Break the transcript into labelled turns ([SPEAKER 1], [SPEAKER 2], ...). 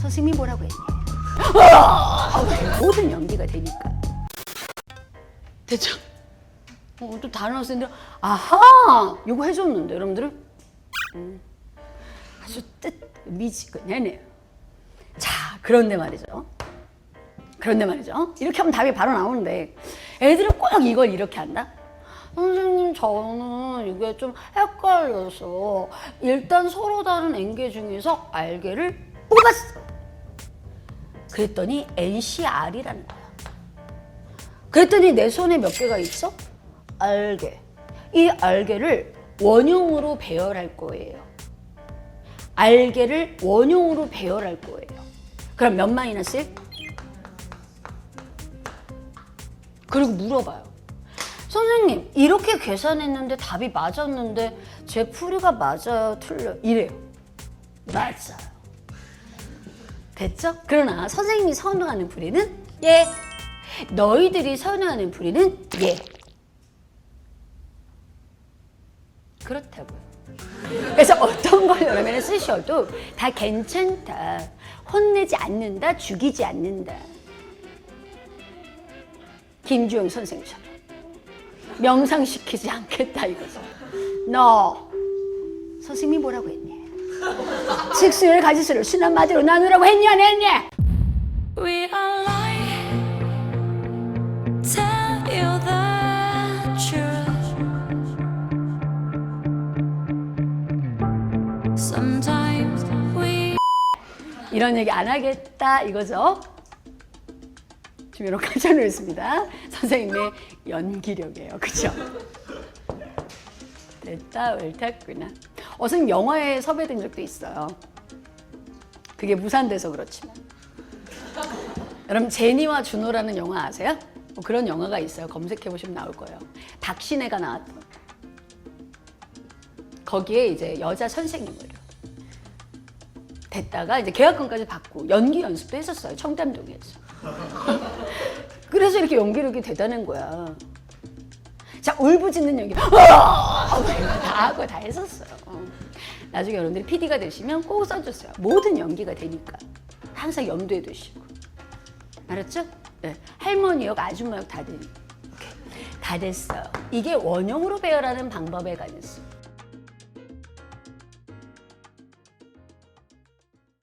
[SPEAKER 1] 선생님이 뭐라고 했니? 아, 모든 연기가 되니까. 됐죠? 어, 또 다른 학생들 아하 이거 해줬는데 여러분들은 음, 아주 뜻 미지근하네요. 자 그런데 말이죠. 그런데 말이죠. 이렇게 하면 답이 바로 나오는데 애들은 꼭 이걸 이렇게 한다. 선생님 저는 이게 좀 헷갈려서 일단 서로 다른 N개 중에서 알개를 뽑았어. 그랬더니 NCR이라는 거야. 그랬더니 내 손에 몇 개가 있어? 알개. 이 알개를 원형으로 배열할 거예요. 알개를 원형으로 배열할 거예요. 그럼 몇 마이너스 1? 그리고 물어봐요. 선생님, 이렇게 계산했는데 답이 맞았는데 제 풀이가 맞아요, 틀려요? 이래요. 맞아요. 됐죠? 그러나 선생님이 선호하는 풀이는 예. 너희들이 선호하는 풀이는 예. 그렇다고요. 그래서 어떤 걸 여러분이 쓰셔도 다 괜찮다. 혼내지 않는다, 죽이지 않는다. 김주영 선생처럼. 명상시키지 않겠다 이거죠. 너 선생님이 뭐라고 했니? 직수열 가지수를 순한 마디로 나누라고 했냐 안 했냐?
[SPEAKER 2] We are lying. Tell you the truth. Sometimes we
[SPEAKER 1] 이런 얘기 안 하겠다 이거죠. 지금 깜짝 놀랐습니다. 선생님의 연기력이에요. 그죠? 됐다 옳았구나. 어, 선생님 영화에 섭외된 적도 있어요. 그게 무산돼서 그렇지만. 여러분 제니와 준호라는 영화 아세요? 뭐 그런 영화가 있어요. 검색해 보시면 나올 거예요. 박신혜가 나왔던. 거기에 이제 여자 선생님으로 됐다가 이제 계약금까지 받고 연기 연습도 했었어요. 청담동에서. 그래서 이렇게 연기력이 대단한 거야. 자, 울부짖는 연기. 아! 다 하고 다 했었어요. 나중에 여러분들이 PD가 되시면 꼭 써주세요. 모든 연기가 되니까. 항상 염두에 두시고. 알았죠? 네. 할머니 역, 아줌마 역 다 되니. 오케이. 다 됐어요. 이게 원형으로 배열하는 방법에 관해서.